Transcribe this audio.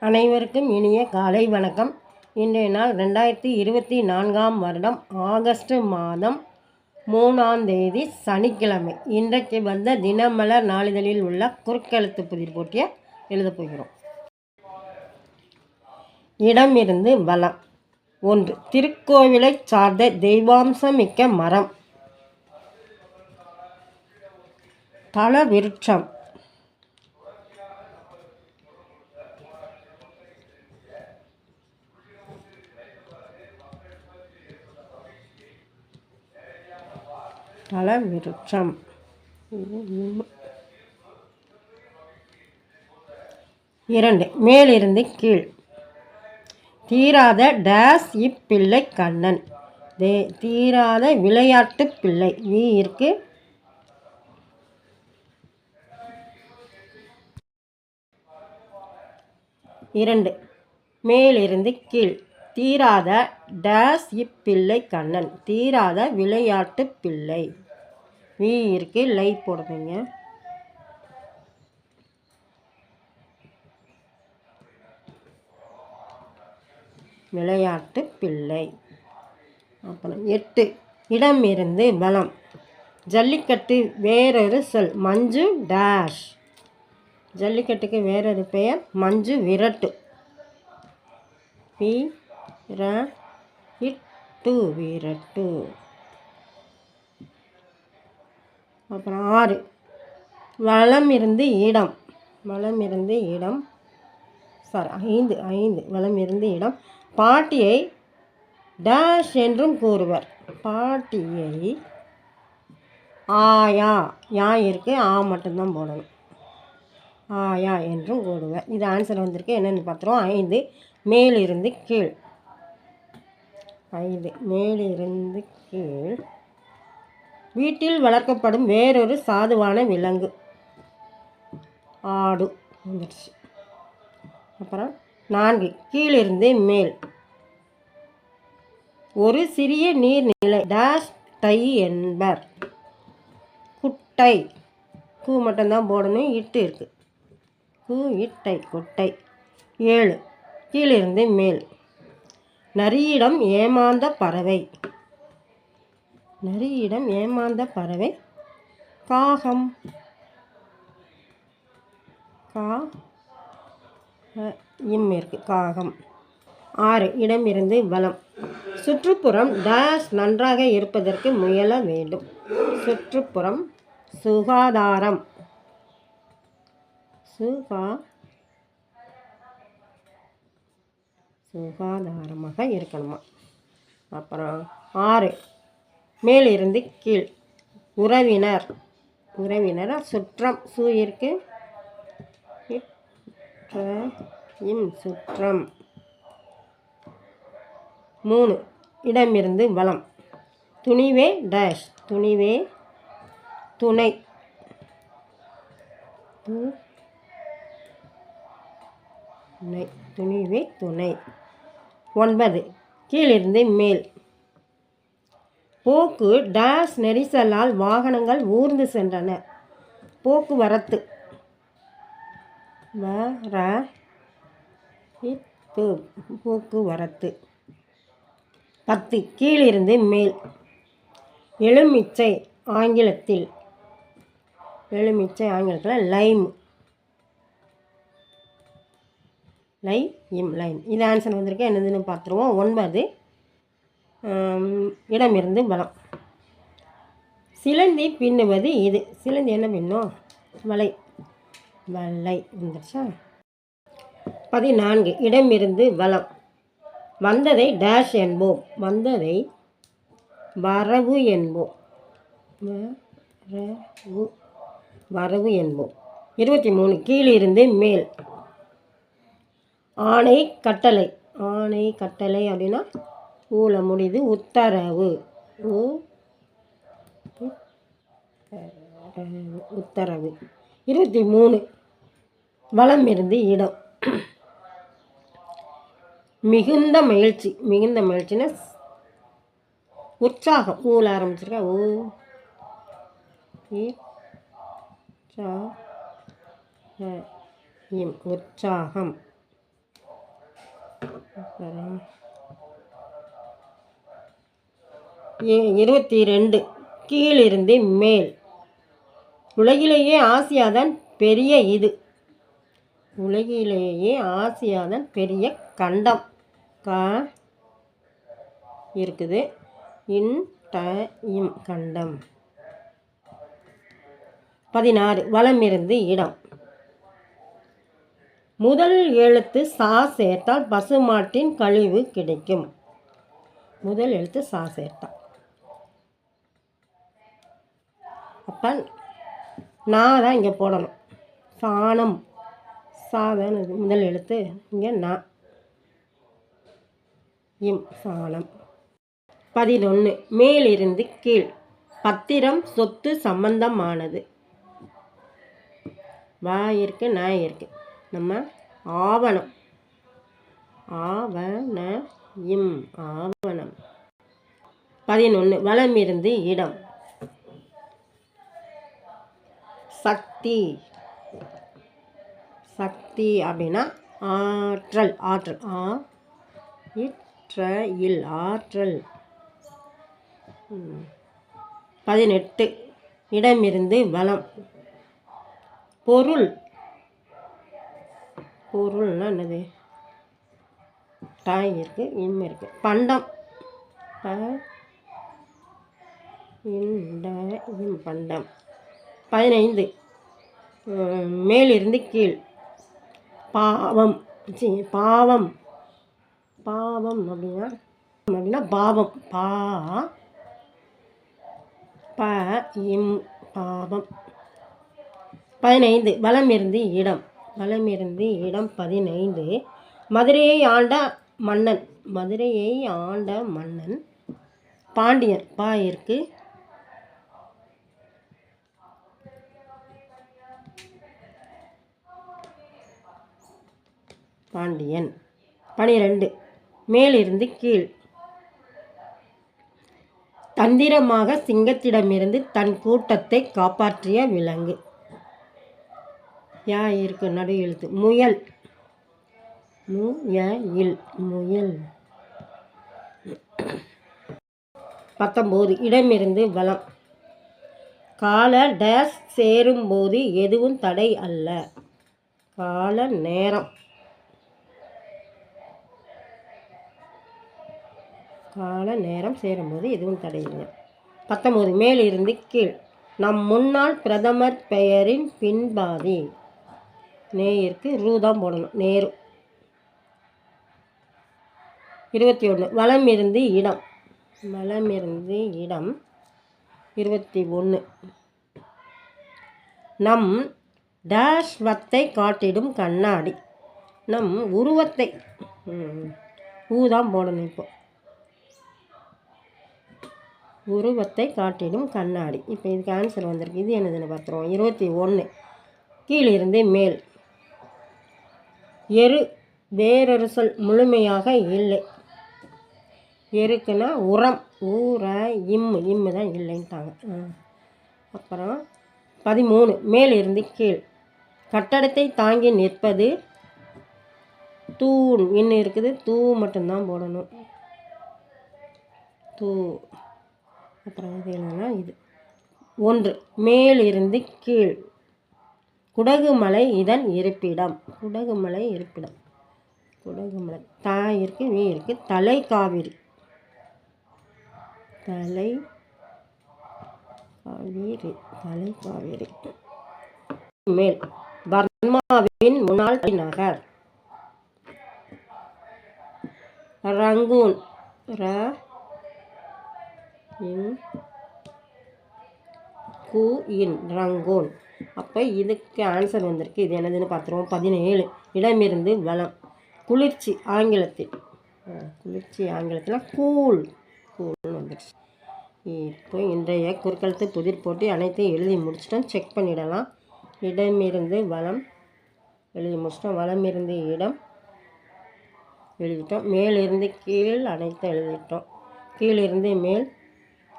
அனைவருக்கும் இனிய காலை வணக்கம். இன்றைய நாள் ரெண்டாயிரத்தி இருபத்தி நான்காம் வருடம் ஆகஸ்ட் மாதம் மூணாம் தேதி சனிக்கிழமை. இன்றைக்கு வந்த தினமலர் நாளிதழில் உள்ள குறுக்கெழுத்து புதிர் போட்டியை எழுதப் போகிறோம். இடமிருந்து வலம் ஒன்று திருக்கோவிலை சார்ந்த தெய்வாம்சமிக்க மரம். தல விருட்சம். தல விருட்சம். இரண்டு மேலிருந்து கீழ். தீராத டேஸ் இப்பிள்ளை கண்ணன். தே தீராத விளையாட்டு பிள்ளை. வி இருக்கு. இரண்டு மேலிருந்து கீழ். தீராத டேஸ் இப்பிள்ளை கண்ணன். தீராத விளையாட்டு பிள்ளை. வி இருக்கு லை போடுறீங்க. விளையாட்டு பிள்ளை. அப்புறம் எட்டு இடம் இருந்து பலம் ஜல்லிக்கட்டு வேறொரு சொல் மஞ்சு டேஷ். ஜல்லிக்கட்டுக்கு வேறொரு பெயர் மஞ்சு விரட்டு. பி ர இட்டு விரட்டு. அப்புறம் ஆறு வளம் இருந்து இடம். வளம் இருந்து இடம். சாரி ஐந்து ஐந்து. வளம் இருந்து இடம். பாட்டியை டேஷ் என்றும் கூறுவர். பாட்டியை ஆயா யா. இருக்கு. ஆ மட்டும்தான் போடணும். ஆயா என்றும் கூடுவர் இது ஆன்சர் வந்திருக்கு. என்னென்னு பார்த்துருவோம். ஐந்து மேலிருந்து கீழ். ஐந்து மேலிருந்து கீழ். வீட்டில் வளர்க்கப்படும் வேறொரு சாதுவான விலங்கு. ஆடு. வந்துடுச்சு அப்புறம் நான்கு. கீழிருந்து மேல். ஒரு சிறிய நீர்நிலை. டேஷ் டை என்பர். குட்டை. கூ மட்டும்தான் போடணும். இட்டு இருக்குது கூ இட்டை குட்டை. ஏழு. கீழிருந்து மேல். நரியிடம் ஏமாந்த பறவை. நரியிடம் ஏமாந்த பறவை. காகம். கா இம் இருக்கு. காகம். ஆறு இடமிருந்து பலம் சுற்றுப்புறம் டேஷ் நன்றாக இருப்பதற்கு முயல வேண்டும். சுற்றுப்புறம் சுகாதாரம். சுகா சுகாதாரமாக இருக்கணுமா? அப்புறம் ஆறு மேலிருந்து கீழ். உறவினர். உறவினர்? சுற்றம். சு இருக்கு. இம் சுற்றம். மூணு. இடமிருந்து வளம் துணிவே டேஷ். துணிவே துணை. துணை. துணிவே துணை. ஒன்பது. கீழிருந்து மேல். போக்கு டேஷ் நெரிசலால் வாகனங்கள் ஊர்ந்து சென்றன. போக்குவரத்து. வர இத்து போக்குவரத்து. பத்து. கீழிருந்து மேல். எலுமிச்சை ஆங்கிலத்தில். எலுமிச்சை ஆங்கிலத்தில் லைம். Lime lime. இது ஆன்சர் வந்திருக்கு? என்னதுன்னு பார்த்துருவோம். ஒன்பது. இடமிருந்து பலம் சிலந்தி பின்னுவது இது. சிலந்தி என்ன பின்னும்? வலை. வலை வந்துருச்சா? பதினான்கு. இடமிருந்து வளம். வந்ததை டேஷ் என்போம். வந்ததை வரவு என்போம். வரவு. வரவு என்போம். இருபத்தி மூணு. கீழிருந்து மேல். ஆணை கட்டளை. ஆணை கட்டளை அப்படின்னா ஊழ முடியுது உத்தரவு. உத்தரவு. உத்தரவு. இருபத்தி மூணு. வளம் இருந்து இடம். மிகுந்த மகிழ்ச்சி. மிகுந்த மகிழ்ச்சின்னா உற்சாகம். ஊழ ஆரம்பிச்சிருக்கா. ஊ உற்சாகம் உற்சாகம் அப்புறம் இ- இருபத்தி ரெண்டு கீழிருந்து மேல். உலகிலேயே ஆசியாதான் பெரிய இது. உலகிலேயே ஆசியாதான் பெரிய கண்டம். கா இருக்குது. இன் டைம் கண்டம். பதினாறு. வலமிருந்து இடம். முதல் எழுத்து சா சேர்த்தால் பசுமாட்டின் கழிவு கிடைக்கும். முதல் எழுத்து சா சேர்த்தால் அப்போ நான் தான் இங்கே போடணும். சாணம். சாதம் முதல் எழுத்து இங்கே நா. இம் சாணம். பதினொன்று மேலிருந்து கீழ். பத்திரம் சொத்து சம்பந்தமானது. வாயிருக்கு இருக்கு நான் இருக்கு நம்ம ஆவணம். ஆவண இம் ஆவணம். பதினொன்று வளமிருந்து இடம். சக்தி. சக்தி அப்படின்னா ஆற்றல். ஆற்றல். ஆ இற்ற இல் ஆற்றல் பதினெட்டு. இடமிருந்து வளம். பொருள். பொருள்னா என்னது? டாய் இருக்குது இன்மை இருக்குது பண்டம். ப இம் பண்டம். பதினைந்து. மேலிருந்து கீழ். பாவம். பாவம். பாவம் அப்படின்னா அப்படின்னா பாவம். பா ப இம் பாவம். பதினைந்து வலமிருந்து இடம். வலமிருந்து இடம் பதினைந்து. மதுரையை ஆண்ட மன்னன். மதுரையை ஆண்ட மன்னன். பாண்டியன். பா இருக்கு. பாண்டியன். பனிரெண்டு. மேலிருந்து கீழ். தந்திரமாக சிங்கத்திடமிருந்து தன் கூட்டத்தை காப்பாற்றிய விலங்கு. யா இருக்கு நடு எழுத்து. முயல். முயல் இல் முயல். பத்தொம்போது. இடமிருந்து வலம் கால டேஸ் சேரும்போது எதுவும் தடை அல்ல. கால நேரம். கால நேரம் சேரும்போது எதுவும் தடையில்லை பத்தொம்போது மேலிருந்து கீழ். நம் முன்னாள் பிரதமர் பெயரின் பின்பாதி. நேருக்கு ரூ தான் போடணும். நேரு. இருபத்தி ஒன்று வலம் இருந்து இடம். வளம் இருந்து இடம். இருபத்தி ஒன்று நம் டேஷ் வத்தை காட்டிடும் கண்ணாடி. நம் உருவத்தை. ம், தான் போடணும் இப்போ. உருவத்தை காட்டிடும் கண்ணாடி. இப்போ இதுக்கு ஆன்சர் வந்திருக்கு. இது என்னதுன்னு பார்த்துருவோம். இருபத்தி ஒன்று கீழிருந்து மேல். எரு வேறொருசல் முழுமையாக இல்லை. எருக்குன்னா உரம். ஊற இம்மு இம்மு தான் இல்லைன்ட்டாங்க. அப்புறம் பதிமூணு. மேலிருந்து கீழ். கட்டடத்தை தாங்கி நிற்பது தூண். இன்னும் இருக்குது. தூ மட்டும்தான் போடணும். தூ. அப்புறம் இது என்னென்னா இது. ஒன்று மேலிருந்து கீழ். குடகுமலை இதன் இருப்பிடம். குடகுமலை இருப்பிடம். குடகுமலை. தா இருக்கு வி இருக்கு. தலை காவிரி. தலை காவிரி. தலை காவிரி. மேல். பர்மாவின் முன்னாள் நகர். ரங்கூன். ர இன் கு இன் ரங்கோன். அப்போ இதுக்கு ஆன்சர் வந்திருக்கு. இது என்னதுன்னு பார்த்துருவோம் பதினேழு. இடமிருந்து வளம். குளிர்ச்சி ஆங்கிலத்தில். குளிர்ச்சி ஆங்கிலத்தில் கூல் கூல்னு வந்துடுச்சு. இப்போ இன்றைய குறுக்கழுத்து புதிர் போட்டி அனைத்தையும் எழுதி முடிச்சிட்டோம். செக் பண்ணிடலாம். இடமிருந்து வளம். எழுதி முடிச்சிட்டோம். வளமிருந்து இடம் எழுதிட்டோம். மேலிருந்து கீழ் அனைத்தும் எழுதிட்டோம். கீழிருந்து மேல்